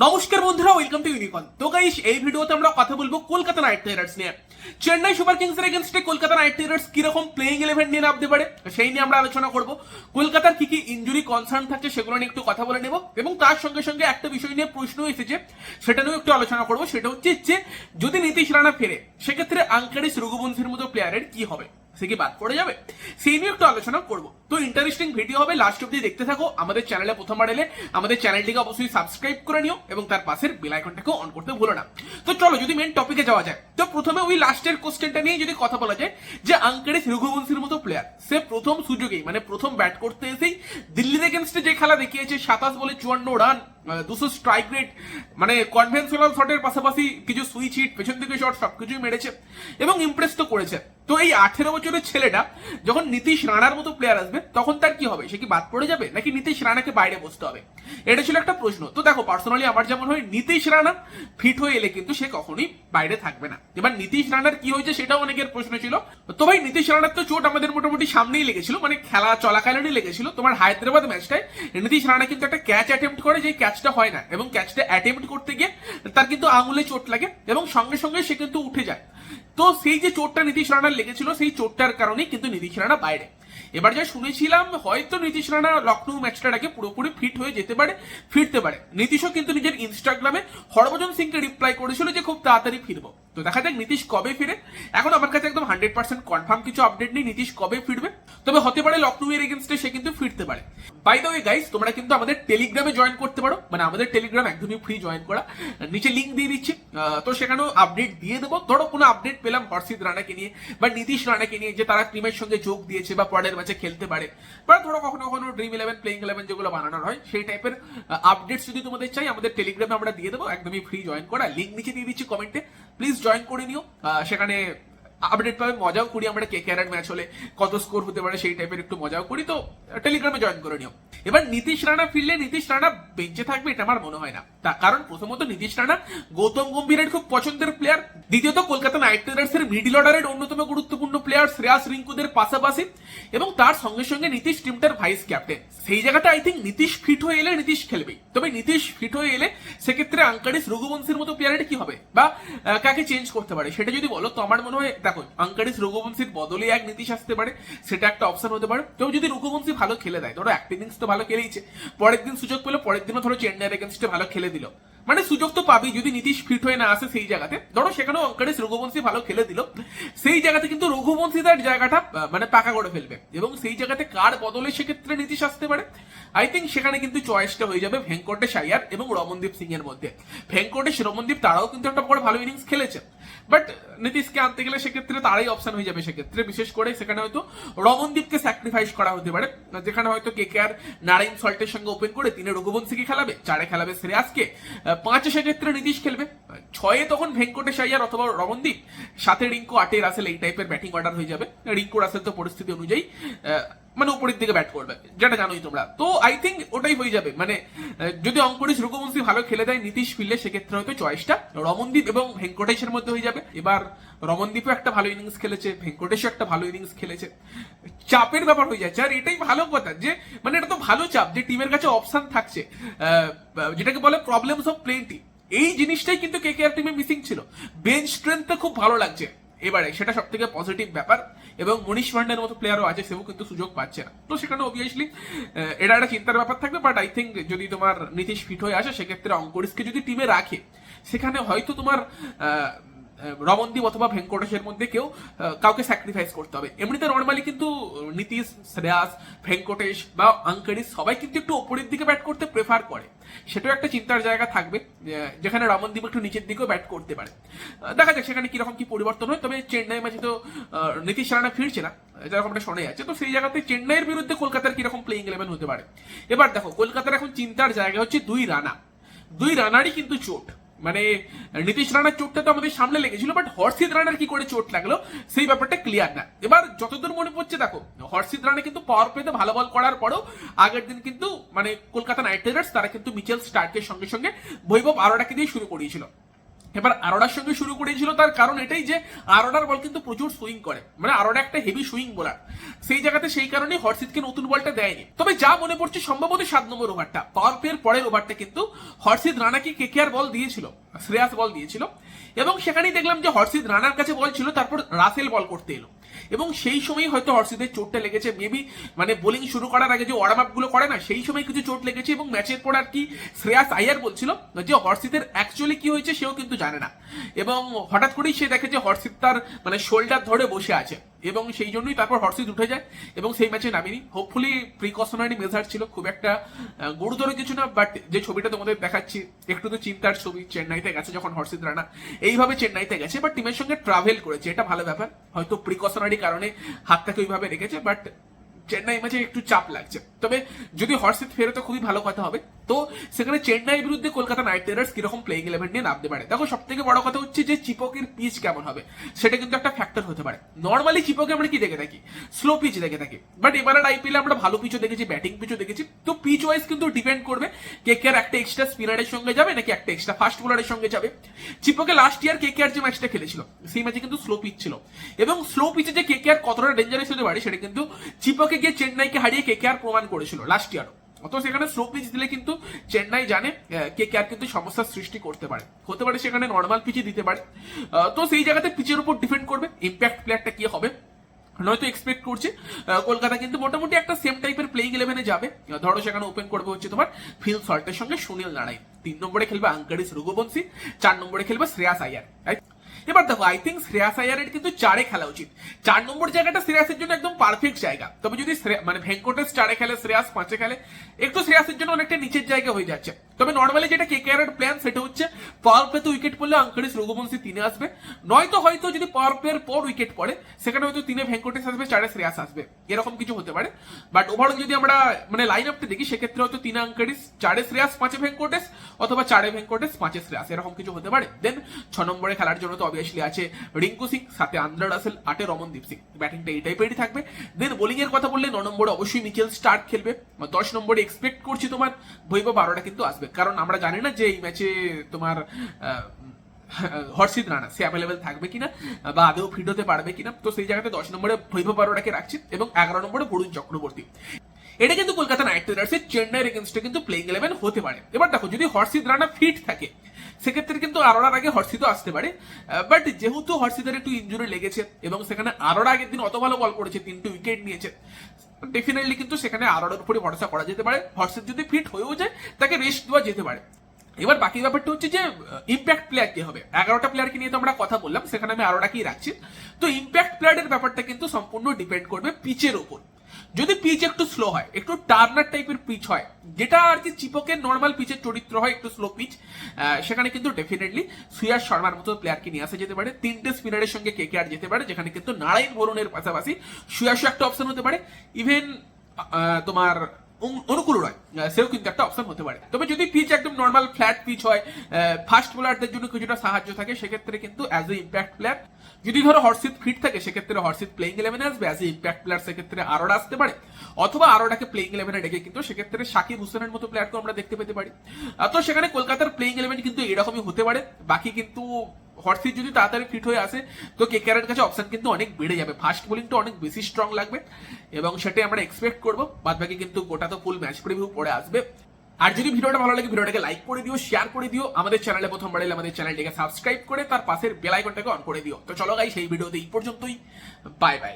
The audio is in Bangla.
নমস্কার বন্ধুরা ওয়েলকাম টু ইউনিকন তো গাইস এই ভিডিওতে আমরা কথা বলব কলকাতা নাইট রাইডার্স নিয়ে। চেন্নাই সুপার কিংস এর এগেনস্টে কলকাতা নাইট রাইডার্স কীরকম প্লেইং ইলেভেন নিয়ে নামতে পারে, সেই নিয়ে আমরা আলোচনা করব। কলকাতার কি কি ইনজুরি কনসার্ন থাকছে সেগুলো নিয়ে একটু কথা বলে নেব এবং তার সঙ্গে সঙ্গে একটা বিষয় নিয়ে প্রশ্ন এসেছে, সেটা নিয়েও একটু আলোচনা করব। সেটা হচ্ছে যে, যদি নীতিশ রানা ফেরে, সেক্ষেত্রে আঙ্কারিস রঘুবংশীর মতো প্লেয়ারের কি হবে? সে কি বাদ পড়ে যাবে? সেই নিয়ে একটু আলোচনা করব। তো ইন্টারেস্টিং ভিডিও হবে লাস্ট অব্দি দেখতে থাকো, আমাদের চ্যানেলে প্রথমবার এলে আমাদের চ্যানেলটিকে অবশ্যই সাবস্ক্রাইব করে নিও এবং তার পাশের বেল আইকনটাকে অন করতে ভুলো না। তো চলো, যদি মেন টপিকে যাওয়া যায়, তো প্রথমে ওই লাস্টের কোশ্চেনটা নিয়ে যদি কথা বলা যায়, যে আঙ্কারিস রঘুবংশীর মতো প্লেয়ার সে প্রথম সুযোগেই মানে প্রথম ব্যাট করতে এসেই দিল্লির এগেনস্টে যে খেলা দেখিয়েছে, সাতাশ বলে চুয়ান্ন রান দুশো স্ট্রাইক রেট মানে কনভেনশনাল শটের পাশাপাশি কিছু সুইচ হিট পেছন থেকে শট সবকিছুই মেরেছে এবং ইমপ্রেস তো করেছে। তো এই আঠেরো বছরের ছেলেটা যখন নীতিশ রানার মতো প্লেয়ার আসবে, তখন তার কি হবে? সে কি বাদ পড়ে যাবে? নাকি নীতিশ রানাকে বাইরে বসতে হবে? এটা ছিল একটা প্রশ্ন। তো দেখো পার্সোনালি আমার যেমন হয়, নীতিশ রানা ফিট হয়ে এলে কিন্তু সে কখনোই বাইরে থাকবে না। এবার নীতিশ রানার কি হয়েছে সেটাও অনেকের প্রশ্ন ছিল। তো ভাই, নীতিশ রানার তো চোট আমাদের মোটামুটি সামনেই লেগেছিল মানে খেলা চলাকালীনই লেগেছিল। তোমার হায়দ্রাবাদ ম্যাচটায় নীতিশ রানা কিন্তু একটা ক্যাচ অ্যাটেম্প্ট করে যে ক্যাচটা হয় না এবং ক্যাচটা অ্যাটেম্প্ট করতে গিয়ে তার কিন্তু আঙুলে চোট লাগে এবং সঙ্গে সঙ্গে সে কিন্তু উঠে যায়। তো সেই যে চোটটা নীতিশ রানার লেগেছিল, সেই চোটটার কারণেই কিন্তু নীতিশ রানা বাইরে। এবার যা শুনেছিলাম, হয়তো নীতিশ রানা লখনৌ ম্যাচটার আগে পুরোপুরি ফিট হয়ে যেতে পারে, ফিরতে পারে। নীতিশও কিন্তু নিজের ইনস্টাগ্রামে হরভজন সিংকে রিপ্লাই করেছিল যে খুব তাড়াতাড়ি ফিরবো। তো দেখা যাক নীতিশ কবে ফিরে। এখন আমার কাছে একদম হান্ড্রেড পার্সেন্ট কনফার্ম কিছু আপডেট নেই, নীতিশ কবে ফিরবে। তবে হতে পারে লখনৌ এর এগেনস্টে সে কিন্তু ফিরতে পারে। বাই দ্য ওয়ে গাইস তোমরা কিন্তু আমাদের টেলিগ্রামে জয়েন করতে পারো। মানে আমাদের টেলিগ্রাম একদমই ফ্রি জয়েন করা। নিচে লিঙ্ক দিয়ে দিচ্ছি। তো সেখানেও আপডেট দিয়ে দেবো। ধরো কোনো আপডেট পেলাম হর্ষিত রানাকে নিয়ে বা নীতিশ রানাকে নিয়ে যে তারা টিমের সঙ্গে যোগ দিয়েছে বা পরের ম্যাচে খেলতে পারে। বা ধরো কখনো কখনো ড্রিম ইলেভেন প্লেইং ইলেভেন যেগুলো বানানোর হয়, সেই টাইপের আপডেটস যদি তোমাদের চাই, আমাদের টেলিগ্রামে আমরা দিয়ে দেবো। একদমই ফ্রি জয়েন করা। লিঙ্ক নিচে দিয়ে দিচ্ছি কমেন্টে প্লিজ জয়েন করে নিও। সেখানে আপডেট পাবে, মজাও করি আমরা, কে ক্যারার ম্যাচ হলে কত স্কোর হতে পারে সেই টাইপের একটু মজাও করি। তো টেলিগ্রামে জয়েন করে নিও। এবার নীতিশ রানা ফিরলে নীতিশ রানা বেঞ্চে থাকবে, এটা আমার মনে হয় না। তার কারণ প্রথমত নীতিশ রানা গৌতম গম্ভীরের খুব পছন্দের প্লেয়ার দ্বিতীয়ত, কলকাতা নাইট রাইডার্স এর মিডিল অর্ডারের অন্যতম গুরুত্বপূর্ণ প্লেয়ার শ্রেয়াস রিঙ্কুদের পাশাপাশি। এবং তার সঙ্গে সঙ্গে নীতিশ টিমটার ভাইস ক্যাপ্টেন সেই জায়গাটা আই থিঙ্ক নীতিশ ফিট হয়ে এলে নীতিশ খেলবে। তবে নীতিশ ফিট হয়ে এলে সেক্ষেত্রে আঙ্কারিস রঘুবংশীর মতো প্লেয়ারের কি হবে? বা কাকে চেঞ্জ করতে পারে? সেটা যদি বলো, তো আমার মনে হয় দেখো আঙ্কারিস রঘুবংশীর বদলে এক নীতিশ আসতে পারে, সেটা একটা অপশন হতে পারে। কেউ যদি রঘুবংশী ভালো খেলে দেয়, ধরো একটা ইনিংস তো ভালো খেলেইছে, পরের দিন সুযোগ পেল, পরের দিনও ধরো চেন্নাইয়ের এগেনস্টে ভালো খেলে দিল। মানে সুযোগ তো পাবি, যদি নীতিশ ফিট হয়ে না আসে সেই জায়গাতে। ধরো সেখানেও অঙ্কারিস রঘুবংশী ভালো খেলে দিল। সেই জায়গাতে কিন্তু রঘুবংশী তার জায়গাটা মানে পাকা করে ফেলবে। এবং সেই জায়গাতে কার বদলে সেক্ষেত্রে নীতিশ আসতে পারে? আই থিঙ্ক সেখানে কিন্তু চয়েসটা হয়ে যাবে ভেঙ্কটেশ আয়ার এবং রমনদীপ সিং এর মধ্যে। ভেঙ্কটেশ, রমনদীপ তারাও কিন্তু একটা বড় ভালো ইনিংস খেলেছে। বাট নীতিশকে আনতে গেলে সেক্ষেত্রে তারাই অপশন হয়ে যাবে সেক্ষেত্রে। বিশেষ করে সেখানে হয়তো রমনদীপকে স্যাক্রিফাইস করা হতে পারে। যেখানে হয়তো কে কে আর নারায়ণ সল্টের সঙ্গে ওপেন করে তিনে রঘুবংশীকে খেলাবে, চারে খেলাবে শ্রেয়াসকে। পাঁচে সেক্ষেত্রে নীতিশ খেলবে। ছয়ে তখন ভেঙ্কটেশ আয়ার অথবা রমনদীপ, সাথে রিঙ্কু আটে রাসেল এই টাইপের ব্যাটিং অর্ডার হয়ে যাবে। রিঙ্কু রাসেল তো পরিস্থিতি অনুযায়ী মানে উপরের দিকে ব্যাট করবে, যেটা জানোই তোমরা। তো আই থিঙ্ক ওটাই হয়ে যাবে। মানে যদি অঙ্কুরিশ রঘুবংশী ভালো খেলে দেয়, নীতিশ ফিরলে সেক্ষেত্রে হয়তো চয়েসটা রমনদীপ এবং ভেঙ্কটেশের মধ্যে হয়ে যাবে। এবার রমনদীপও একটা ভালো ইনিংস খেলেছে, ভেঙ্কটেশও একটা ভালো ইনিংস খেলেছে। চাপের ব্যাপার হয়ে যাচ্ছে। আর এটাই ভালো কথা যে মানে এটা তো ভালো চাপ যে টিমের কাছে অপশন থাকছে। যেটাকে বলে প্রবলেমস অফ প্লেন্টি এই জিনিসটাই কিন্তু কে কে আর টিমে মিসিং ছিল। বেঞ্চ স্ট্রেংথটা খুব ভালো লাগছে। এবারে সেটা সব থেকে পজিটিভ ব্যাপার। এবং মনীষ পান্ডের মতো প্লেয়ারও আছে, সেও কিন্তু সুযোগ পাচ্ছে না। তো সেখানে অবভিয়াসলি এটা একটা চিন্তার ব্যাপার থাকবে বাট আই থিঙ্ক যদি তোমার নীতিশ ফিট হয়ে আসে, সেক্ষেত্রে অঙ্কুরিশকে যদি টিমে রাখে, সেখানে হয়তো তোমার রমনদীপ অথবা ভেঙ্কটেশের মধ্যে কেউ কাউকে স্যাক্রিফাইস করতে হবে। এমনিতে নর্মালি কিন্তু নীতিশ, শ্রেয়াস, ভেঙ্কটেশ বা আঙ্কারিস সবাই কিন্তু একটু ওপরের দিকে ব্যাট করতে প্রেফার করে। সেটাও একটা চিন্তার জায়গা থাকবে যেখানে রমনদীপ একটু নিচের দিকেও ব্যাট করতে পারে। দেখা যাক সেখানে কীরকম কি পরিবর্তন হয়, তবে চেন্নাই ম্যাচে তো নীতিশ রানা ফিরছে না, যেরকমটা শোনা যাচ্ছে। তো সেই জায়গাতে চেন্নাইয়ের বিরুদ্ধে কলকাতার কীরকম প্লেইং ইলেভেন হতে পারে। এবার দেখো, কলকাতার এখন চিন্তার জায়গা হচ্ছে দুই রানা। দুই রানারই কিন্তু চোট। মানে নীতিশ রানার চোটটা তো আমাদের সামনে লেগেছিল বাট হর্ষিত রানার কি করে চোট লাগল, সেই ব্যাপারটা ক্লিয়ার না। এবার যতদূর মনে পড়ছে, দেখো, হর্ষিত রানা কিন্তু পাওয়ার পেতে ভালো বল করার পরও আগের দিন কিন্তু মানে কলকাতা নাইট রাইডার্স তারা কিন্তু মিচেল স্টার্কের সঙ্গে সঙ্গে, বৈভব আরোটাকে দিয়ে শুরু করিয়েছিল। এবার আরোডার সঙ্গে শুরু করেছিল তার কারণ এটাই যে আরোডার বল কিন্তু প্রচুর সুইং করে। মানে আরোডা একটা হেভি সুইং বোলার সেই জায়গাতে সেই কারণে হর্ষিতকে নতুন বলটা দেয়নি। তবে যা মনে পড়ছে সম্ভবত সাত নম্বর ওভারটা। পাওয়ার প্লের পরের ওভারটা কিন্তু হর্ষিত রানাকে কে কেকেআর বল দিয়েছিল, শ্রেয়াস বল দিয়েছিল। এবং সেখানেই দেখলাম যে হর্ষিত রানার কাছে বল ছিল, তারপর রাসেল বল করতে এলো। এবং সেই সময় হয়তো হর্ষিদের চোটটা লেগেছে। মেবি মানে বোলিং শুরু করার আগে যে ওয়ার্ম আপগুলো করে না, সেই সময় কিছু চোট লেগেছে এবং ম্যাচের পর আর কি শ্রেয়াস আয়ার বলছিল যে হর্ষিতের অ্যাকচুয়ালি কি হয়েছে সেও কিন্তু জানে না। এবং হঠাৎ করেই সে দেখে যে হর্ষিত তার মানে শোল্ডার ধরে বসে আছে। এবং সেই জন্যই তারপর হর্ষিত উঠে যায় এবং সেই ম্যাচে নামিনি। হোপফুলি প্রিকশনারি মেজার ছিল, খুব একটা গুরুতর কিছু না বাট যে ছবিটা তোমাদের দেখাচ্ছি, একটু তো চিন্তার ছবি, চেন্নাইতে গেছে যখন হর্ষিত রানা, এইভাবে চেন্নাইতে গেছে বাট টিমের সঙ্গে ট্রাভেল করেছে, এটা ভালো ব্যাপার। হয়তো প্রিকশনারি কারণে হাতটাকে ওইভাবে রেখেছে বাট চেন্নাই ম্যাচে একটু চাপ লাগছে। তবে যদি হর্ষিত ফেরো তো খুবই ভালো কথা হবে। তো সেখানে চেন্নাইয়ের বিরুদ্ধে কলকাতা নাইট রাইডার্স কীরকম প্লেইং ইলেভেন নিয়ে নামতে পারে? দেখো সব থেকে বড় কথা হচ্ছে যে চিপকের পিচ কেমন হবে? সেটা কিন্তু একটা ফ্যাক্টর হতে পারে। নর্মালি চিপকে আমরা কি দেখে থাকি? স্লো পিচ দেখে থাকি। বাট এবারের আইপিএল আমরা ভালো পিচও দেখেছি ব্যাটিং পিচও দেখেছি। তো পিচ ওয়াইজ কিন্তু ডিপেন্ড করবে কে কে আর একটা এক্সট্রা স্পিনারের সঙ্গে যাবে নাকি একটা এক্সট্রা ফাস্ট বোলারের সঙ্গে যাবে। চিপকে লাস্ট ইয়ার কে কে আর যে ম্যাচটা খেলেছিল, সেই ম্যাচে কিন্তু স্লো পিচ ছিল। এবং স্লো পিচে যে কে কে আর কতটা ডেঞ্জারাস হতে পারে, সেটা কিন্তু চিপকে গিয়ে চেন্নাইকে হারিয়ে কে কে আর প্রমাণ করেছিল লাস্ট ইয়ারও অত সেখানে স্লো পিচ দিলে কিন্তু চেন্নাই জানে কে কে আর কিন্তু সমস্যার সৃষ্টি করতে পারে। হতে পারে সেখানে নর্মাল পিচে দিতে পারে। তো সেই জায়গাতে পিচের উপর ডিপেন্ড করবে ইম্প্যাক্ট প্লেয়ারটা কি হবে। নয়তো এক্সপেক্ট করছি কলকাতা কিন্তু মোটামুটি একটা সেম টাইপের প্লেইং ইলেভেনে যাবে। ধরো সেখানে ওপেন করবে হচ্ছে তোমার ফিল সল্টের সঙ্গে সুনীল নারায়ণ। তিন নম্বরে খেলবে আঙ্কারিস রঘুবংশী, চার নম্বরে খেলবে শ্রেয়াস আয়ার? এবার দেখো আই থিঙ্ক শ্রেয়াস আয়ারের কিন্তু চারে খেলা উচিত। চার নম্বর জায়গাটা শ্রেয়াসের জন্য একদম পারফেক্ট জায়গা। তবে যদি মানে ভেঙ্কটেশ চারে খেলে, শ্রেয়াস পাঁচে খেলে, একটু শ্রেয়াসের জন্য অনেকটা নিচের জায়গা হয়ে যাচ্ছে। তবে নর্মালি যেটা কে কেয়ারের প্ল্যান সেটা হচ্ছে পাওয়ার প্লেতে উইকেট পড়লে আঙ্কারিস রঘুবংশী তিনে আসবে। নয়তো হয়তো যদি পাওয়ার প্লেয়ার পর উইকেট পড়ে, সেখানে হয়তো তিনে ভেঙ্কটেশ আসবে, চারে শ্রেয়াস আসবে। এরকম কিছু হতে পারে। বাট ওভারঅল যদি আমরা মানে লাইন আপটা দেখি, সেক্ষেত্রে হয়তো তিনে আঙ্কারিস চারে শ্রেয়াস পাঁচে ভেঙ্কটেশ অথবা চারে ভেঙ্কটেশ পাঁচে শ্রেয়াস এরকম কিছু হতে পারে। দেন ছ নম্বরে খেলার জন্য তো অবভিয়াসলি আছে রিঙ্কু সিং, সাথে আন্দ্রা রাসেল, আটে রমনদীপ সিং। ব্যাটিংটা এই টাইপেরই থাকবে। দেন বোলিং এর কথা বললে, ন নম্বরে অবশ্যই মিচেল স্টার্ট খেলবে। দশ নম্বরে এক্সপেক্ট করছি তোমার বৈভব বারোটা কিন্তু আসবে। কারণ আমরা জানি না যে এই ম্যাচে তোমার হর্ষিত রানা, সে অ্যাভেলেবেল থাকবে কিনা, বা আদৌ ফিট হতে পারবে কিনা। তো সেই জায়গাতে দশ নম্বরে বৈভব বারোটাকে রাখছি এবং এগারো নম্বরে বরুণ চক্রবর্তী। এটা কিন্তু কলকাতা নাইট রাইডার্সের চেন্নাইয়ের এগেনস্টে কিন্তু প্লেইং ইলেভেন হতে পারে। এবার দেখো, যদি হর্ষিত রানা ফিট থাকে, সেক্ষেত্রে কিন্তু আরোরার আগে হর্ষিত আসতে পারে। বাট যেহেতু হর্ষিতের একটু ইঞ্জুরি লেগেছে এবং সেখানে আরোরা আগের দিন অত ভালো বল করেছে, তিনটে উইকেট নিয়েছে ডেফিনেটলি কিন্তু সেখানে আরোর উপরে ভরসা করা যেতে পারে। হর্ষিত যদি ফিট হয়েও যায়, তাকে রেস্ট দেওয়া যেতে পারে। এবার বাকি ব্যাপারটা হচ্ছে যে ইম্প্যাক্ট প্লেয়ার কি হবে। এগারোটা প্লেয়ারকে নিয়ে তো আমরা কথা বললাম, সেখানে আমি আরোটাকেই রাখছি। তো ইম্প্যাক্ট প্লেয়ারের ব্যাপারটা কিন্তু সম্পূর্ণ ডিপেন্ড করবে পিচের ওপর যদি পিচ একটু স্লো হয়, একটু টার্নার টাইপের পিচ হয়, যেটা আর কি চিপকের নর্মাল পিচের চরিত্র হয়, একটু স্লো পিচ সেখানে কিন্তু ডেফিনেটলি সুয়াস শর্মার মতো প্লেয়ারকে নিয়ে আসা যেতে পারে। তিনটে স্পিনারের সঙ্গে কে কে আর যেতে পারে, যেখানে কিন্তু নারায়ণ বরুণের পাশাপাশি সুয়াসও একটা অপশন হতে পারে। ইভেন তোমার অনুকূল আহ, সেও কিন্তু একটা অপশন হতে পারে। তবে যদি পিচ একদম নর্মাল ফ্ল্যাট পিচ হয় ফাস্ট বোলারদের জন্য কিছুটা সাহায্য থাকে সেক্ষেত্রে কিন্তু অ্যাজ এ ইম্প্যাক্ট প্লেয়ার যদি ধরো হর্ষিত ফিট থাকে সেক্ষেত্রে হর্ষিত প্লেইং ইলেভেনে আসবে। অ্যাজ এ ইম্প্যাক্ট প্লেয়ার সেক্ষেত্রে আরোরা আসতে পারে। অথবা আরোটাকে প্লেইং ইলেভেনে ডেকে কিন্তু সেক্ষেত্রে সাকিব হুসেনের মতো প্লেয়ারকেও আমরা দেখতে পেতে পারি। তো সেখানে কলকাতার প্লেইং ইলেভেন কিন্তু এরকমই হতে পারে। বাকি কিন্তু হর্ষিত যদি তাড়াতাড়ি ফিট হয়ে আসে, তো কে কেয়ারের কাছে অপশন কিন্তু অনেক বেড়ে যাবে। ফাস্ট বোলিংটা অনেক বেশি স্ট্রং লাগবে এবং সেটাই আমরা এক্সপেক্ট করব। বাদ বাকি কিন্তু গোটা তো ফুল ম্যাচ প্রিভিউ পরে আসবে। আর যদি ভিডিওটা ভালো লাগে, ভিডিওটাকে লাইক করে দিও শেয়ার করে দিও। আমাদের চ্যানেলে প্রথম এলে আমাদের চ্যানেলটিকে সাবস্ক্রাইব করে তার পাশের বেল আইকনটাকে অন করে দিও। তো চলো গাই সেই ভিডিওতে এই পর্যন্তই। Bye bye